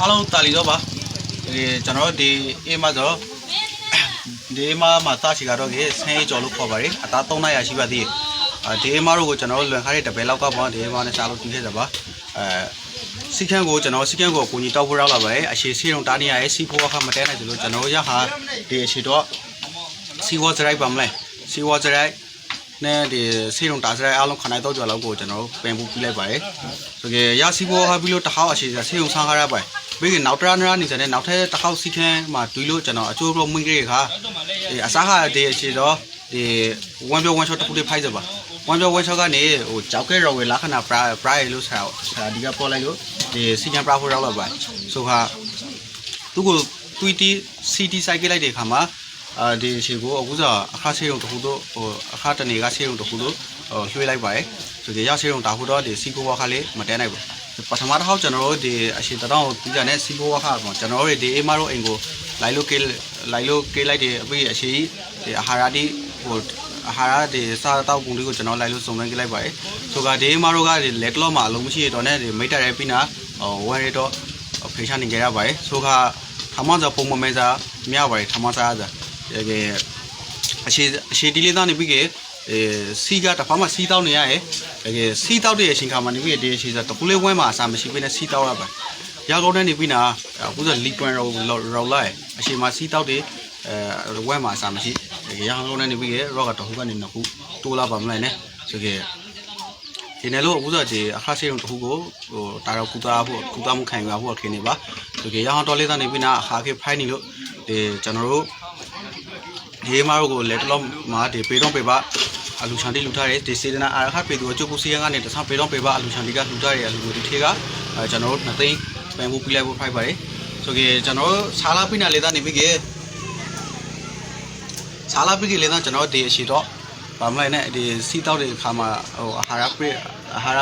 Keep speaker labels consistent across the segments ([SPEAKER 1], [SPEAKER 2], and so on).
[SPEAKER 1] အားလုံးတာလီတော့ပါဒီကျွန်တော်တို့ဒီအေးမဆိုဒီအေးမမှာတာချီကတော့ကြီးဆင်းရေးကြော်လို့ခေါ်ပါတယ်အသား300ရရှိပါသေးတယ်အဲဒီအေးမတို့ကိုကျွန်တော်တို့လွန်ခါတဲ့တပယ်လောက်ကပေါ့ဒီအေးမနဲ့စားလို့ပြီးခဲ့တာပါအဲစီကံကိုကျွန်တော်စီကံကိုအကူကြီးတောက်ဖို့ရောက်လာပါတယ်အရှိစီရုံတားနေရရဲ့စီဖို့ခါမတဲနိုင်တယ်လို့ကျွန်တော်ရဟာဒီအရှိတော့စီဝါစရိုက်ပါမလဲစီဝါစရိုက် နဲ့ဒီစီရုံတာစရိုက်အားလုံးခနိုင်တော့ကြော်လောက်ကိုကျွန်တော်တို့ပင်ပူပြီးလိုက်ပါတယ်ဆိုကြရစီဖို့ခါပြီးလို့တစ်ခါအရှိစီရုံဆန်းခါရပါတယ်ပြီးရင်နောက်တရနရနေစတဲ့နောက်ထပ်တစ်ခေါက်စီခန်းမှာတွေးလို့ကျွန်တော်အကျိုးတော့မွင့်ကြရခါဒီအစားခါဒီအရှိတော့ဒီဝမ်ပြောဝမ်ရှော့တစ်ခုလေးဖိုက်စပါဝမ်ပြောဝမ်ရှော့ကနေဟိုကြောက်ခဲရော်ဝေလာခနာပရာပရာလို့ဆရာဆရာဒီကပေါ်လိုက်လို့ဒီစီကံပရာဖို့ရောက်လာပါဆိုခါသူကိုတွီတီစီတီဆိုင်ကလိုက်တဲ့ခါမှာ အာဒီအရှိကိုအခုစားအခါဆေးရုံတစ်ခုတော့ဟိုအခါတနေကဆေးရုံတစ်ခုတော့ဟိုလွှေးလိုက်ပါတယ်ဆိုကြရဆေးရုံတာဖို့တော့ဒီစီကိုဝါခါလေးမတဲနိုင်ဘူးပထမတစ်ခေါက်ကျွန်တော်တို့ဒီအရှိတောင်းကိုပြီးကြတဲ့စီဘိုဝါခါပေါ့ကျွန်တော်တို့ဒီအေးမတို့အိမ်ကိုလိုက်လို့ကေးလိုက်လို့ကေးလိုက်တဲ့အပြီးအရှိဒီအာဟာရတိဟိုအာဟာရဒီစားတောက်ပုံလေးကိုကျွန်တော်လိုက်လို့စုံစမ်းကြည့်လိုက်ပါတယ်ဆိုကဒီအေးမတို့ကဒီလက်ကလော့မှာအလုံးမရှိတော့နဲ့ဒီမိတ်တက်ရဲပြီးနာဟိုဝယ်ရတော့ဖေရှာနေကြရပါတယ်ဆိုကထမစားပုံမမဲစားမြပါတယ်ထမစားစားဒီ အရှိအရှိဒီလေးသားနေပြီးကေအဲစီကတဖာမှစီးတောင်းနေရရဲ့တကယ်စီးတောက်တဲ့အချိန်ခါမှာနေပြီးဒီအရှိစားတပူလေးဝဲမှာအစာမရှိဘဲနဲ့စီးတောက်ရပါရောက်တော့နေပြီးနာအခုဆိုလီပွန်ရောရောလိုက်အရှိမှာစီးတောက်တဲ့အဲဝဲမှာအစာမရှိတကယ်ရောက်တော့နေပြီးရောကတခုကနေနှစ်ခုတိုးလာပါမလားနဲ့ဆိုကြဒီနယ်လို့အခုဆိုဒီအခါဆေးရုံတစ်ခုကိုဟိုတာတော့ကုသဖို့ကုသမှုခံယူဖို့ခင်းနေပါဆိုကြရအောင်တော်လေးသားနေပြီးနာအခါခေဖိုင်းနေလို့ဒီကျွန်တော်တို့ ဒီမာတို့ကိုလက်တလုံးမှာဒီပေတော့ပေပါအလူချန်တီလူထားတယ်ဒီစေဒနာအာခပေသူအကျုပ်ကိုစီရန်ကနေတဆပေတော့ပေပါအလူချန်တီကလူထားတယ်အလူကိုဒီထေကအဲကျွန်တော်တို့နှစ်သိန်းပန်ဖို့ပြလိုက်ဖို့ဖိုက်ပါတယ်ဆိုကြကျွန်တော်တို့ဆာလာပိနာလေးသားနေပြီကဆာလာပိကလေးသားကျွန်တော်ဒီအရှိတော့ ဗာမလိုက်နဲ့ဒီစီတောက်တဲ့အခါမှာဟိုအာဟာရပြအာဟာရ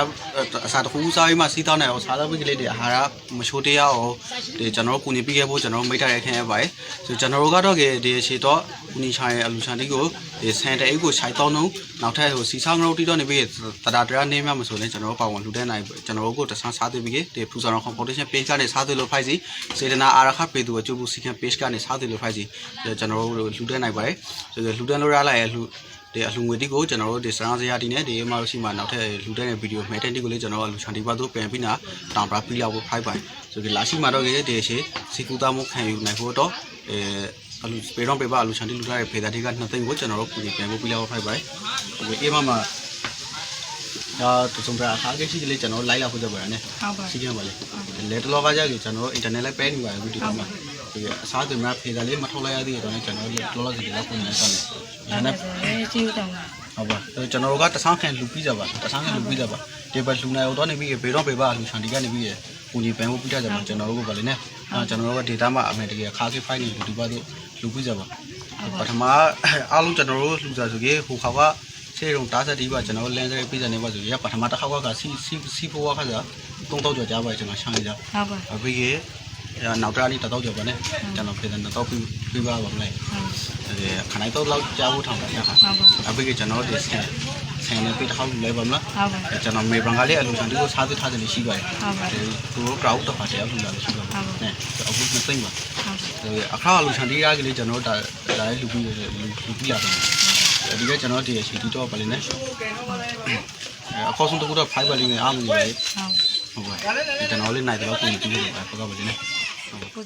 [SPEAKER 1] အစားတခုစားပြီးမှစီတောက်နေအောင်ဆာလာပိကလေးတွေအာဟာရမချိုးတရားအောင်ဒီကျွန်တော်တို့ကုညီပြီးခဲ့ဖို့ကျွန်တော်တို့မိထားရခင်ရပါတယ်ဆိုကျွန်တော်တို့ကတော့ဒီအရှိတော့ကုညီချာရဲ့အလူချန်တီကိုဒီဆန်တဲ့အိတ်ကိုခြိုက်တော့နှုံနောက်ထပ်ဟိုစီဆောင်ငရုတ်တီတော့နေပြီးတတာတရာနေမှမဆိုရင်ကျွန်တော်တို့ပါဝင်လူတဲ့နိုင်ကျွန်တော်တို့ကိုတဆန်းစားသွေးပြီးဒီဖူဆောင်ကွန်ဖော်တေးရှင်း page ကနေစားသွေးလို့ဖိုက်စီစေတနာအာရခပေသူအကျိုးဘူးစီကံ page ကနေစားသွေးလို့ဖိုက်စီကျွန်တော်တို့လူတဲ့နိုင်ပါတယ်ဆိုတော့လူတဲ့လို့ရလိုက်ရဲ့လူ ဒီအလှငွေတိကိုကျွန်တော်တို့ဒီစရန်စရာတီနဲ့ဒီအမလို့ရှိမှနောက်ထပ်လူတဲ့ဗီဒီယိုမဲတဲ့တိကိုလည်းကျွန်တော်ကလူချန်တီပါတို့ပြန်ပြီးနာတောင်ပရာပြီးလောက်ဖို့ဖိုက်ပိုင်ဆိုဒီလာရှိမှတော့ဒီရှိစီကူတာမှုခံယူနိုင်ဖို့တော့အဲအလူပေတော့ပေပါအလူချန်တီလူထားတဲ့ဖေတာတိကနှစ်သိန်းကိုကျွန်တော်တို့ပြည်ပြန်ဖို့ပြီးလောက်ဖို့ဖိုက်ပိုင်ဟိုအေးမမဒါတူဆုံးပြအခါကြီးရှိတယ်လေကျွန်တော်လိုက်လာဖို့ကြပါရနဲ့
[SPEAKER 2] ဟုတ်ပါ
[SPEAKER 1] စီကံပါလေလက်တလောကကြကြီးကျွန်တော်အင်တာနက်လည်းပဲနေပါဘူးဒီကောင်မှာ ဒီအစားတွေမှာဖေတာလေးမထုတ်လိုက်ရသေးတဲ့တော့ကျွန်တော်လက်တလောကကြီးလောက်ပုံနေတယ်ဒါနဲ့
[SPEAKER 2] စီးတောင်းတာ
[SPEAKER 1] ဟုတ်ပါကျွန်တော်တို့ကတဆန်းခံလူပြီးကြပါတဆန်းခံလူပြီးကြပါဒီဘက်လူနိုင်တော့နေပြီးဘေတော့ဘေပါလူချန်ဒီကနေပြီးရကိုကြီးပန်ဖို့ပြီးကြကြပါကျွန်တော်တို့ကဗလေနဲ့အဲကျွန်တော်တို့က data မှာအမေတကယ်ခါးစီဖိုင်နေဒီဘက်တို့လူပြီးကြပါပထမအားလုံးကျွန်တော်တို့လူစားဆိုကြီးဟိုခါကစေရုံတားစတီးပါကျွန်တော်လန်စရဲပြီးကြနေပါဆိုရပထမတစ်ခါကစီစီစီဖို့ခါစားတုံးတော့ကြော်ကြပါကျွန်တော်ရှင်းလိုက်ကြ
[SPEAKER 2] ဟုတ်ပါ
[SPEAKER 1] အဖေက နောက်တရလေးတတော့ကြော်ပါနဲ့ကျွန်တော်ဖေးတဲ့တော့ပြီးပြီးပါပါမလဲအဲခနိုင်တော့လောက်ကြားဖို့ထောင်တာရခါ
[SPEAKER 2] ဟုတ်ပါ
[SPEAKER 1] အဖေကကျွန်တော်ဒီဆန်ဆန်နဲ့ပြထောက်လဲပါမလား
[SPEAKER 2] ဟုတ်ပါ
[SPEAKER 1] ကျွန်တော်မေဘန်ကလေးအလူဆန်ဒီကိုစားသထားတယ်ရှိပါတယ်
[SPEAKER 2] ဟုတ်ပါ
[SPEAKER 1] ဒီသူတို့ကောက်တော့ပါတယ်အလူလာလို့ရှိပါတယ်နဲ့အခုနှစ်သိမ့်ပါ
[SPEAKER 2] ဟုတ်
[SPEAKER 1] ဒီအခါအလူဆန်ဒီရကလေးကျွန်တော်ဒါဒါလေးလူပြီးလူလူပြီးလာတယ်ဒီကကျွန်တော်ဒီရှိတီတော့ပါလိမ့်နဲ့အခေါ်ဆုံးတကူတော့ဖိုင်ပါလိမ့်မယ်အားမကြီးပဲ
[SPEAKER 2] ဟုတ်
[SPEAKER 1] ဟုတ်ပါကျွန်တော်လေးနိုင်တော့ပြင်ပြီးနေတာပေါ့ပါလိမ့်နဲ့
[SPEAKER 2] ကို